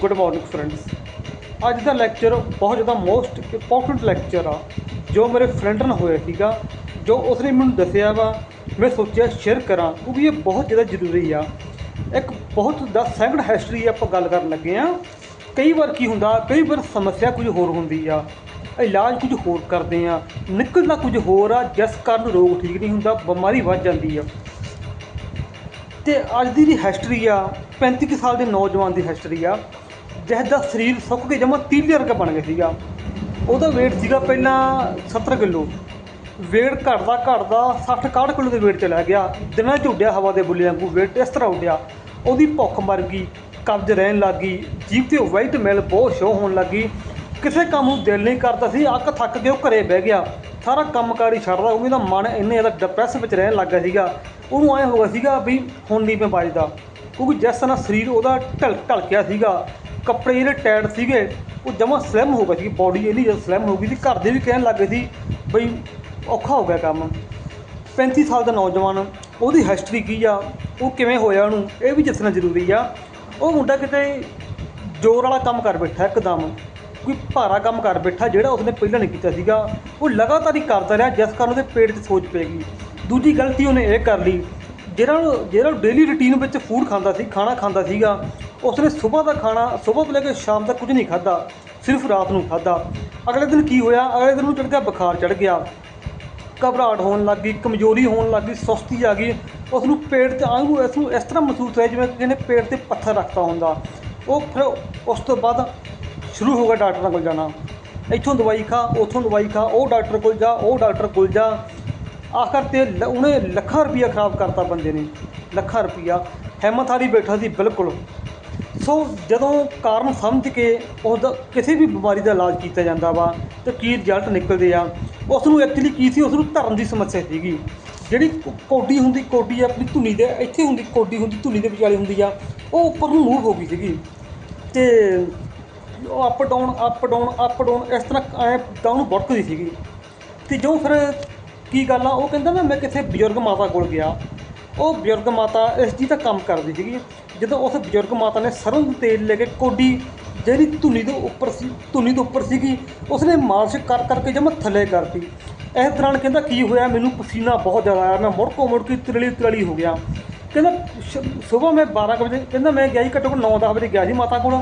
Good morning friends ਅੱਜ ਦਾ lecture ਬਹੁਤ ਜ਼ਿਆਦਾ ਮੋਸਟ ਇੰਪੋਰਟੈਂਟ ਲੈਕਚਰ ਆ, ਜੋ ਮੇਰੇ ਫਰੈਂਡ ਨਾਲ ਹੋਇਆ ਸੀਗਾ, ਜੋ ਉਸਨੇ ਮੈਨੂੰ ਦੱਸਿਆ ਵਾ, ਮੈਂ ਸੋਚਿਆ ਸ਼ੇਅਰ ਕਰਾਂ ਕਿਉਂਕਿ ਇਹ ਬਹੁਤ ਜ਼ਿਆਦਾ ਜ਼ਰੂਰੀ ਆ। ਇੱਕ ਬਹੁਤ ਦਾ ਸੈਕੰਡ ਹਿਸਟਰੀ ਆਪਾਂ ਗੱਲ ਕਰਨ ਲੱਗੇ ਆ। ਕਈ ਵਾਰ ਕੀ ਹੁੰਦਾ, ਕਈ ਵਾਰ ਸਮੱਸਿਆ ਕੁਝ ਹੋਰ ਹੁੰਦੀ ਆ। ਇਲਾਜ ਕੁਝ ਹੋਰ ਕਰਦੇ ਆ, ਨਿਕਲਦਾ ਕੁਝ ਹੋਰ ਆ, ਜਿਸ ਕਾਰਨ ਰੋਗ ਠੀਕ ਨਹੀਂ ਹੁੰਦਾ, ਬਿਮਾਰੀ ਵੱਧ ਜਾਂਦੀ ਆ। ਤੇ ਅੱਜ ਦੀ ਜਿਹੜੀ ਹਿਸਟਰੀ ਆ 35 ਕੁ ਸਾਲ ਦੇ ਨੌਜਵਾਨ ਦੀ ਹਿਸਟਰੀ ਆ। ਜਿਸਦਾ ਸਰੀਰ ਸੁੱਕ ਕੇ ਜਮਾ ਤੀਲੇ ਵਰਗਾ ਬਣ ਗਿਆ ਸੀਗਾ। ਉਹਦਾ weight ਸੀਗਾ ਪਹਿਲਾਂ 70 ਕਿਲੋ। weight ਘਟਦਾ ਘਟਦਾ 60 61 ਕਿਲੋ ਦੇ weight ਚਲਾ ਗਿਆ। ਦਿਨਾਂ 'ਚ ਉੱਡਿਆ ਹਵਾ ਦੇ ਬੁੱਲੇ ਵਾਂਗੂ, weight ਇਸ ਤਰ੍ਹਾਂ ਉੱਡਿਆ। ਉਹਦੀ ਭੁੱਖ ਮਰ ਗਈ, ਕਬਜ਼ ਰਹਿਣ ਲੱਗ ਗਈ, ਜੀਭ ਤੇ ਵਾਈਟ ਮੈਲ ਬਹੁਤ ਸ਼ੋ ਹੋਣ ਲੱਗੀ ਕਿਸੇ ਕੰਮ ਨੂੰ ਦਿਲ ਨਹੀਂ ਕਰਦਾ ਸੀ, ਅੱਕ ਥੱਕ ਕੇ ਉਹ ਘਰੇ ਬਹਿ ਗਿਆ। ਸਾਰਾ ਕੰਮਕਾਰ ਹੀ ਛੱਡਦਾ ਉਹ ਉਹਦਾ ਮਨ ਇੰਨੇ ਜ਼ਿਆਦਾ ਡਿਪਰੈਸ ਵਿੱਚ ਰਹਿਣ ਲੱਗ ਗਿਆ ਸੀਗਾ। ਉਹਨੂੰ ਐਂ ਹੋ ਗਿਆ ਸੀਗਾ ਵੀ ਹੁਣ ਨਹੀਂ ਮੈਂ ਬਚਦਾ ਕਿਉਂਕਿ ਜਿਸ ਤਰ੍ਹਾਂ ਸਰੀਰ ਉਹਦਾ ਢਲ ਢਲਕਿਆ ਸੀਗਾ ਕੱਪੜੇ ਜਿਹੜੇ ਟਾਇਟ ਸੀਗੇ, ਉਹ ਜਮਾ ਸਲਿਮ ਹੋ ਗਿਆ ਸੀ ਬਾਡੀ ਇੰਨੀ ਜ਼ਿਆਦਾ ਸਲਿਮ ਹੋ ਗਈ ਸੀ, ਘਰ ਦੇ ਵੀ ਕਹਿਣ ਲੱਗੇ ਸੀ, ਬਈ ਔਖਾ ਹੋ ਗਿਆ ਕੰਮ। 35 ਸਾਲ ਦਾ ਨੌਜਵਾਨ, ਉਹਦੀ ਹਿਸਟਰੀ ਕੀ ਆ, ਉਹ ਕਿਵੇਂ ਹੋਇਆ ਉਹਨੂੰ, ਇਹ ਵੀ ਦੱਸਣਾ ਜ਼ਰੂਰੀ ਆ। ਉਹ ਮੁੰਡਾ ਕਿਤੇ ਜ਼ੋਰ ਵਾਲਾ ਕੰਮ ਕਰ ਬੈਠਾ ਇੱਕਦਮ, ਕੋਈ ਭਾਰਾ ਕੰਮ ਕਰ ਬੈਠਾ, ਜਿਹੜਾ ਉਸਨੇ ਪਹਿਲਾਂ ਨਹੀਂ ਕੀਤਾ ਸੀਗਾ। ਉਹ ਲਗਾਤਾਰ ਹੀ ਕਰਦਾ ਰਿਹਾ, ਜਿਸ ਕਾਰਨ ਉਹਦੇ ਪੇਟ 'ਚ ਸੋਜ ਪੈ ਗਈ। ਦੂਜੀ ਗਲਤੀ ਉਹਨੇ ਇਹ ਕਰ ਲਈ ਜਿਹੜਾ ਉਹ- ਜਿਹੜਾ ਡੇਲੀ ਰੁਟੀਨ ਵਿੱਚ ਫੂਡ ਖਾਂਦਾ ਸੀ, ਖਾਣਾ ਖਾਂਦਾ ਸੀਗਾ, ਉਸਨੇ ਸਵੇਰ ਦਾ ਖਾਣਾ ਸਵੇਰ ਤੋਂ ਲੈ ਕੇ ਸ਼ਾਮ ਤੱਕ ਕੁਝ ਨਹੀਂ ਖਾਦਾ ਸਿਰਫ ਰਾਤ ਨੂੰ ਖਾਦਾ ਅਗਲੇ ਦਿਨ ਕੀ ਹੋਇਆ? ਅਗਲੇ ਦਿਨ ਨੂੰ ਚੜ ਗਿਆ, ਬੁਖਾਰ ਚੜ ਗਿਆ। ਘਬਰਾਹਟ ਹੋਣ ਲੱਗ ਗਈ, ਕਮਜ਼ੋਰੀ ਹੋਣ ਲੱਗ ਗਈ, ਸੁਸਤੀ ਆ ਗਈ। ਉਸ ਨੂੰ ਪੇਟ ਤੇ ਆਂਗੂ ਇਸ ਨੂੰ ਇਸ ਤਰ੍ਹਾਂ ਮਹਿਸੂਸ ਹੋਇਆ ਜਿਵੇਂ ਕਿਸੇ ਨੇ ਪੇਟ ਤੇ ਪੱਥਰ ਰੱਖਤਾ ਹੁੰਦਾ। ਉਹ ਫਿਰ ਉਸ ਤੋਂ ਬਾਅਦ ਸ਼ੁਰੂ ਹੋ ਗਿਆ ਡਾਕਟਰਾਂ ਕੋਲ ਜਾਣਾ। ਇੱਥੋਂ ਦਵਾਈ ਖਾ, ਉੱਥੋਂ ਦਵਾਈ ਖਾ, ਉਹ ਡਾਕਟਰ ਕੋਲ ਜਾ, ਉਹ ਡਾਕਟਰ ਕੋਲ ਜਾ। ਆਖਰ ਤੇ ਲ- ਉਹਨੇ ਲੱਖਾਂ ਰੁਪਈਆ ਖਰਾਬ ਕਰਤਾ ਬੰਦੇ ਨੇ, ਲੱਖਾਂ ਰੁਪਈਆ। ਹਿੰਮਤ ਹਾਰੀ ਬੈਠਾ ਸੀ ਬਿਲਕੁਲ। ਸੋ ਜਦੋਂ ਕਾਰਨ ਸਮਝ ਕੇ ਉਹਦਾ ਕਿਸੇ ਵੀ ਬਿਮਾਰੀ ਦਾ ਇਲਾਜ ਕੀਤਾ ਜਾਂਦਾ ਵਾ ਤੇ ਕੀ ਰਿਜ਼ਲਟ ਨਿਕਲਦੇ ਆ ਉਸ ਨੂੰ ਐਕਚੁਅਲੀ ਕੀ ਸੀ? ਉਸ ਨੂੰ ਧਰਨ ਦੀ ਸਮੱਸਿਆ ਸੀਗੀ। ਜਿਹੜੀ ਕੋ- ਕੋਡੀ ਹੁੰਦੀ, ਕੋਡੀ ਆਪਣੀ ਧੁਨੀ ਦੇ, ਇੱਥੇ ਹੁੰਦੀ, ਕੋਡੀ ਹੁੰਦੀ, ਧੁਨੀ ਦੇ ਵਿਚਾਲੇ ਹੁੰਦੀ ਆ, ਉਹ ਉੱਪਰ ਨੂੰ ਮੂਵ ਹੋ ਗਈ ਸੀਗੀ। ਤੇ ਉਹ up down up down up down ਇਸ ਤਰ੍ਹਾਂ ਐ ਡਾਊਨ ਵੜਕਦੀ ਸੀਗੀ। ਤੇ ਜੋ ਫਿਰ ਕੀ ਗੱਲ ਆ? ਉਹ ਕਹਿੰਦਾ ਨਾ, ਮੈਂ ਕਿਸੇ ਬਜ਼ੁਰਗ ਮਾਤਾ ਕੋਲ ਗਿਆ। ਉਹ ਬਜ਼ੁਰਗ ਮਾਤਾ ਇਸ ਚੀਜ਼ ਦਾ ਕੰਮ ਕਰਦੀ ਸੀਗੀ। ਜਦੋਂ ਉਸ ਬਜ਼ੁਰਗ ਮਾਤਾ ਨੇ ਸਰੋਂ ਦਾ ਤੇਲ ਲੈ ਕੇ ਕੋਡੀ ਜਿਹੜੀ ਧੁਨੀ ਦੇ ਉੱਪਰ ਸੀ, ਧੁਨੀ ਦੇ ਉੱਪਰ ਸੀਗੀ, ਉਸਨੇ ਮਾਲਿਸ਼ ਕਰ ਕਰਕੇ ਜਮਾ ਥੱਲੇ ਕਰਤੀ। ਇਸ ਦੌਰਾਨ ਕਹਿੰਦਾ, ਕੀ ਹੋਇਆ? ਮੈਨੂੰ ਪਸੀਨਾ ਬਹੁਤ ਜ਼ਿਆਦਾ ਆਇਆ। ਮੈਂ ਮੁੜਕੋ ਮੁੜ ਕੇ ਤਿਰਲੀ ਤਿਰਲੀ ਹੋ ਗਿਆ। ਕਹਿੰਦਾ ਸਵੇਰ ਮੈਂ 12 ਕੁ ਵਜੇ ਕਹਿੰਦਾ, ਮੈਂ ਗਿਆ ਸੀ ਘੱਟੋ ਘੱਟ 9-10 ਵਜੇ ਗਿਆ ਸੀ ਮਾਤਾ ਕੋਲ।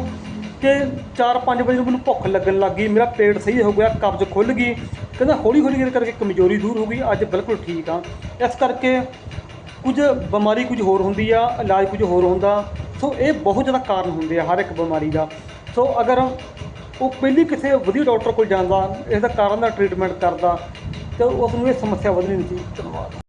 ਕਿ 4-5 ਵਜੇ ਨੂੰ ਮੈਨੂੰ ਭੁੱਖ ਲੱਗਣ ਲੱਗ ਗਈ, ਮੇਰਾ ਪੇਟ ਸਹੀ ਹੋ ਗਿਆ, ਕਬਜ਼ ਖੁੱਲ ਗਈ। ਕਹਿੰਦਾ ਹੌਲੀ ਹੌਲੀ ਇਹ ਕਰਕੇ ਕਮਜ਼ੋਰੀ ਦੂਰ ਹੋ ਗਈ, ਅੱਜ ਬਿਲਕੁਲ ਠੀਕ ਆ ਇਸ ਕਰਕੇ ਕੁਝ ਬਿਮਾਰੀ ਕੁਝ ਹੋਰ ਹੁੰਦੀ ਆ, ਇਲਾਜ ਕੁਝ ਹੋਰ ਹੁੰਦਾ। ਸੋ ਇਹ ਬਹੁਤ ਜ਼ਿਆਦਾ ਕਾਰਨ ਹੁੰਦੇ ਆ ਹਰ ਇੱਕ ਬਿਮਾਰੀ ਦਾ। ਸੋ ਅਗਰ ਉਹ ਪਹਿਲੀ ਕਿਸੇ ਵਧੀਆ ਡਾਕਟਰ ਕੋਲ ਜਾਂਦਾ, ਇਸ ਦਾ ਕਾਰਨ ਦਾ ਟ੍ਰੀਟਮੈਂਟ ਕਰਦਾ, ਤੇ ਉਸ ਨੂੰ ਇਹ ਸਮੱਸਿਆ ਵਧਣੀ ਨਹੀਂ ਸੀ। ਧੰਨਵਾਦ।